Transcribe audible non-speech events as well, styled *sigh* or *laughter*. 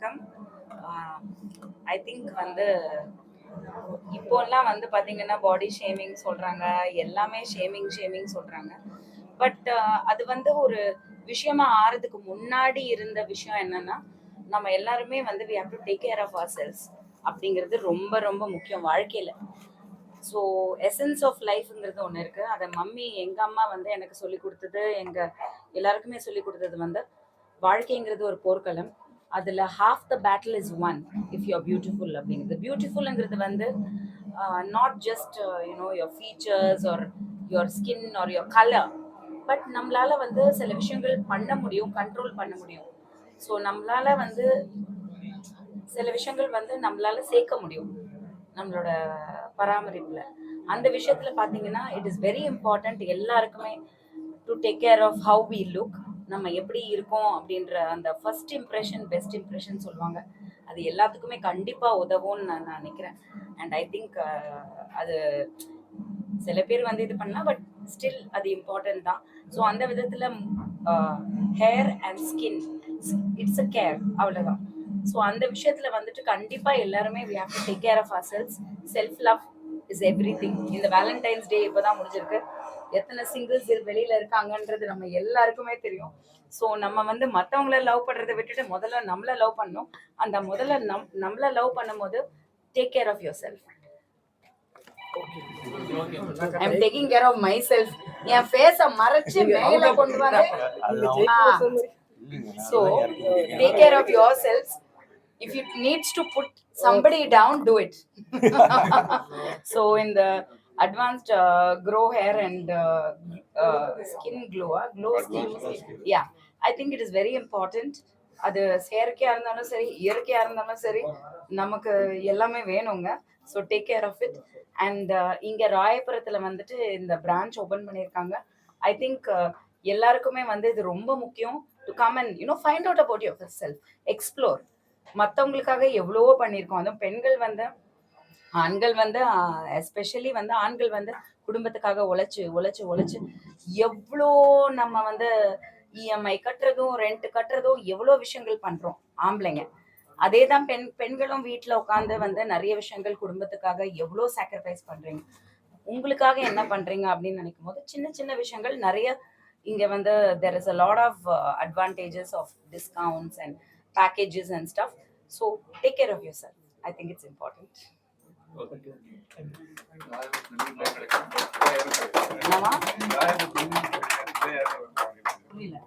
வணக்கம். I think வந்து இப்போல்லாம் வந்து பாத்தீங்கன்னா பாடி ஷேமிங் சொல்றாங்க எல்லாமே ஷேமிங் ஷேமிங் சொல்றாங்க. பட் அது வந்து ஒரு விஷயமா ஆறதுக்கு முன்னாடி இருந்த விஷயம் என்னன்னா நம்ம எல்லாருமே வந்து we have to take care of ourselves அப்படிங்கிறது ரொம்ப ரொம்ப முக்கியம் வாழ்க்கையில. ஸோ எசன்ஸ் ஆஃப் லைஃப்ங்கிறது ஒன்று இருக்கு. அதை மம்மி எங்க அம்மா வந்து எனக்கு சொல்லி கொடுத்தது எங்க எல்லாருக்குமே சொல்லி கொடுத்தது வந்து வாழ்க்கைங்கிறது ஒரு போர்க்களம். அதில் half the battle is won if you beautiful அப்படிங்கிறது. பியூட்டிஃபுல்ங்கிறது வந்து not just you know your features or your skin or your colour but நம்மளால வந்து சில விஷயங்கள் பண்ண முடியும் கண்ட்ரோல் பண்ண முடியும். ஸோ நம்மளால வந்து சில விஷயங்கள் வந்து நம்மளால சேர்க்க முடியும் நம்மளோட பராமரிப்பில். அந்த விஷயத்தில் பார்த்தீங்கன்னா இட் இஸ் வெரி இம்பார்ட்டண்ட் எல்லாருக்குமே to take care of how we look நம்ம எப்படி இருக்கோம் அப்படின்ற அந்த ஃபர்ஸ்ட் இம்ப்ரெஷன் பெஸ்ட் இம்ப்ரெஷன் சொல்லுவாங்க. அது எல்லாத்துக்குமே கண்டிப்பா உதவும்னு நான் நினைக்கிறேன். அண்ட் ஐ திங்க் அது சில பேர் வந்து இது பண்ணலாம் பட் ஸ்டில் அது இம்பார்ட்டன்ட் தான். ஸோ அந்த விதத்துல hair and skin it's a care அவ்வளோதான் ஸோ அந்த விஷயத்துல வந்துட்டு கண்டிப்பா எல்லாருமே we have to take care of ourselves self love is everything இந்த வேலண்டைன்ஸ் டே இப்போதான் முடிஞ்சிருக்கு. எத்தனை சிங்கிள்ஸ் வெளியில இருக்காங்கன்றது நம்ம எல்லாருக்குமே தெரியும். ஸோ நம்ம வந்து மற்றவங்கள லவ் பண்றதை விட்டுட்டு முதல்ல நம்மள லவ் பண்ணணும். அந்த முதல்ல நம் நம்மள லவ் பண்ணும்போது take care of yourself I am taking care of myself என் ஃபேஸ மறைச்சு மேல கொண்டு வந்து So, take care of yourselves. If it needs to put somebody down, do it. *laughs* so, in the advanced uh, grow hair and uh, uh, skin glow, uh, glow skin, yeah, I think it is very important. அது செயற்கையா இருந்தாலும் சரி இயற்கையா இருந்தாலும் சரி நமக்கு எல்லாமே வேணுங்க. So take care of it and இங்க ராயபுரத்துல வந்துட்டு இந்த பிரான்ச் ஓபன் பண்ணியிருக்காங்க. ஐ திங்க் எல்லாருக்குமே வந்து இது ரொம்ப முக்கியம். To come and you know find out about yourself explore மற்றவங்களுக்காக எவ்வளவோ பண்ணியிருக்கோம். அதுவும் பெண்கள் வந்து ஆண்கள் வந்து எஸ்பெஷலி வந்து ஆண்கள் வந்து குடும்பத்துக்காக உழைச்சு உழைச்சு உழைச்சு எவ்வளோ நம்ம வந்து இஎம்ஐ கட்டுறதும் ரெண்ட் கட்டுறதும் எவ்வளோ விஷயங்கள் பண்ணுறோம் ஆம்பளைங்க. அதே தான் பெண் பெண்களும் வீட்டில் உட்காந்து வந்து நிறைய விஷயங்கள் குடும்பத்துக்காக எவ்வளோ சாக்ரிஃபைஸ் பண்ணுறீங்க உங்களுக்காக என்ன பண்ணுறீங்க அப்படின்னு நினைக்கும் போது சின்ன சின்ன விஷயங்கள் நிறைய இங்கே வந்து there is a lot of advantages of discounts and so take care of yourself I think it's important என்னவா புரியல